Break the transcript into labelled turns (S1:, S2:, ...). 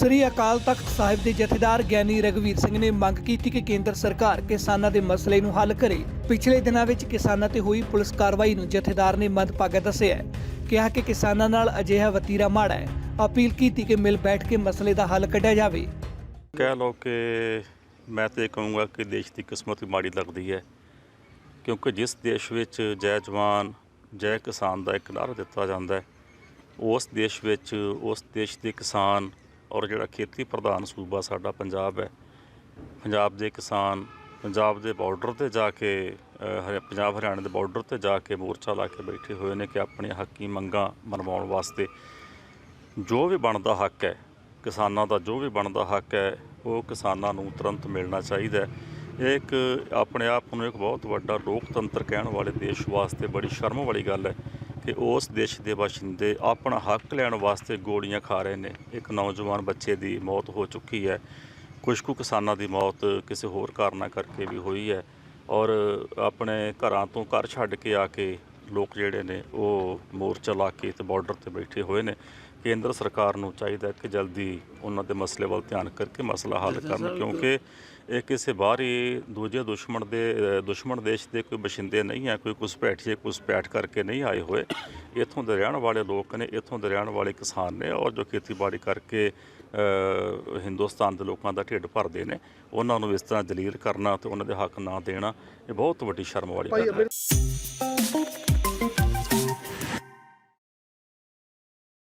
S1: ਸ੍ਰੀ ਅਕਾਲ ਤਖਤ ਸਾਹਿਬ ਦੇ ਜਥੇਦਾਰ ਗਿਆਨੀ ਰਗਵੀਰ ਸਿੰਘ ਨੇ ਮੰਗ ਕੀਤੀ ਕਿ ਕੇਂਦਰ ਸਰਕਾਰ ਕਿਸਾਨਾਂ ਦੇ ਮਸਲੇ ਨੂੰ ਹੱਲ ਕਰੇ। ਪਿਛਲੇ ਦਿਨਾਂ ਵਿੱਚ ਕਿਸਾਨਾਂ ਤੇ ਹੋਈ ਪੁਲਿਸ ਕਾਰਵਾਈ ਨੂੰ ਜਥੇਦਾਰ ਨੇ ਮੰਦਭਾਗਾ ਦੱਸਿਆ ਕਿਹਾ ਕਿ ਕਿਸਾਨਾਂ ਨਾਲ ਅਜਿਹਾ ਵਤੀਰਾ ਮਾੜਾ ਹੈ। ਅਪੀਲ ਕੀਤੀ ਕਿ ਮਿਲ ਬੈਠ ਕੇ ਮਸਲੇ ਦਾ ਹੱਲ ਕੱਢਿਆ ਜਾਵੇ।
S2: ਕਹਿ ਲਓ ਕਿ ਮੈਂ ਤੇ ਇਹ ਕਹੂੰਗਾ ਕਿ ਦੇਸ਼ ਦੀ ਕਿਸਮਤ ਮਾੜੀ ਲੱਗਦੀ ਹੈ। ਕਿਉਂਕਿ ਜਿਸ ਦੇਸ਼ ਵਿੱਚ ਜੈ ਜਵਾਨ, ਜੈ ਕਿਸਾਨ ਦਾ ਇੱਕ ਨਾਰਾ ਦਿੱਤਾ ਜਾਂਦਾ ਹੈ, ਉਸ ਦੇਸ਼ ਵਿੱਚ, ਉਸ ਦੇਸ਼ ਦੇ ਕਿਸਾਨ ਔਰ ਜਿਹੜਾ ਖੇਤੀ ਪ੍ਰਧਾਨ ਸੂਬਾ ਸਾਡਾ ਪੰਜਾਬ ਹੈ ਪੰਜਾਬ ਦੇ ਕਿਸਾਨ ਪੰਜਾਬ ਦੇ ਬਾਰਡਰ ਤੇ ਜਾ ਕੇ ਅ, ਪੰਜਾਬ ਹਰਿਆਣਾ ਦੇ ਬਾਰਡਰ ਤੇ ਜਾ ਕੇ ਮੋਰਚਾ ਲਾ ਕੇ ਬੈਠੇ ਹੋਏ ਨੇ ਕਿ ਆਪਣੀਆਂ ਹੱਕੀ ਮੰਗਾਂ ਮਨਵਾਉਣ ਵਾਸਤੇ ਜੋ ਵੀ ਬਣਦਾ ਹੱਕ ਹੈ ਕਿਸਾਨਾਂ ਦਾ ਜੋ ਵੀ ਬਣਦਾ ਹੱਕ ਹੈ ਉਹ ਕਿਸਾਨਾਂ ਨੂੰ ਤੁਰੰਤ ਮਿਲਣਾ ਚਾਹੀਦਾ ਹੈ। ਇਹ ਇੱਕ ਆਪਣੇ ਆਪ ਨੂੰ ਇੱਕ ਬਹੁਤ ਵੱਡਾ ਲੋਕਤੰਤਰ ਕਹਿਣ ਵਾਲੇ ਦੇਸ਼ ਵਾਸਤੇ ਬੜੀ ਸ਼ਰਮ ਵਾਲੀ ਗੱਲ ਹੈ। ਕਿ ਉਸ ਦੇਸ਼ ਦੇ ਬਾਸ਼ਿੰਦੇ ਆਪਣਾ ਹੱਕ ਲੈਣ ਵਾਸਤੇ ਗੋਲੀਆਂ ਖਾ ਰਹੇ ਨੇ। ਇੱਕ ਨੌਜਵਾਨ ਬੱਚੇ ਦੀ ਮੌਤ ਹੋ ਚੁੱਕੀ ਹੈ। ਕੁਝ ਕੁ ਕਿਸਾਨਾਂ ਦੀ ਮੌਤ ਕਿਸੇ ਹੋਰ ਕਾਰਨਾਂ ਕਰਕੇ ਵੀ ਹੋਈ ਹੈ। ਔਰ ਆਪਣੇ ਘਰਾਂ ਤੋਂ ਘਰ ਛੱਡ ਕੇ ਆ ਕੇ ਲੋਕ ਜਿਹੜੇ ਨੇ ਉਹ ਮੋਰਚਾ ਲਾ ਕੇ ਤੇ ਬਾਰਡਰ ਤੇ ਬੈਠੇ ਹੋਏ ਨੇ। ਕੇਂਦਰ ਸਰਕਾਰ ਨੂੰ ਚਾਹੀਦਾ ਕਿ ਜਲਦੀ ਉਹਨਾਂ ਦੇ ਮਸਲੇ ਵੱਲ ਧਿਆਨ ਕਰਕੇ ਮਸਲਾ ਹੱਲ ਕਰਨ ਕਿਉਂਕਿ ਇਹ ਕਿਸੇ ਬਾਹਰੀ ਦੂਜੇ ਦੁਸ਼ਮਣ ਦੇ ਦੁਸ਼ਮਣ ਦੇਸ਼ ਦੇ ਕੋਈ ਬਸ਼ਿੰਦੇ ਨਹੀਂ ਹੈ ਕੋਈ ਘੁਸਪੈਠੀਏ ਘੁਸਪੈਠ ਕਰਕੇ ਨਹੀਂ ਆਏ ਹੋਏ। ਇੱਥੋਂ ਦੇ ਰਹਿਣ ਵਾਲੇ ਲੋਕ ਨੇ ਇੱਥੋਂ ਦੇ ਰਹਿਣ ਵਾਲੇ ਕਿਸਾਨ ਨੇ ਔਰ ਜੋ ਖੇਤੀਬਾੜੀ ਕਰਕੇ ਹਿੰਦੁਸਤਾਨ ਦੇ ਲੋਕਾਂ ਦਾ ਢਿੱਡ ਭਰਦੇ ਨੇ ਉਹਨਾਂ ਨੂੰ ਇਸ ਤਰ੍ਹਾਂ ਜਲੀਲ ਕਰਨਾ ਤੇ ਉਹਨਾਂ ਦੇ ਹੱਕ ਨਾ ਦੇਣਾ ਇਹ ਬਹੁਤ ਵੱਡੀ ਸ਼ਰਮ ਵਾਲੀ ਗੱਲ ਹੈ।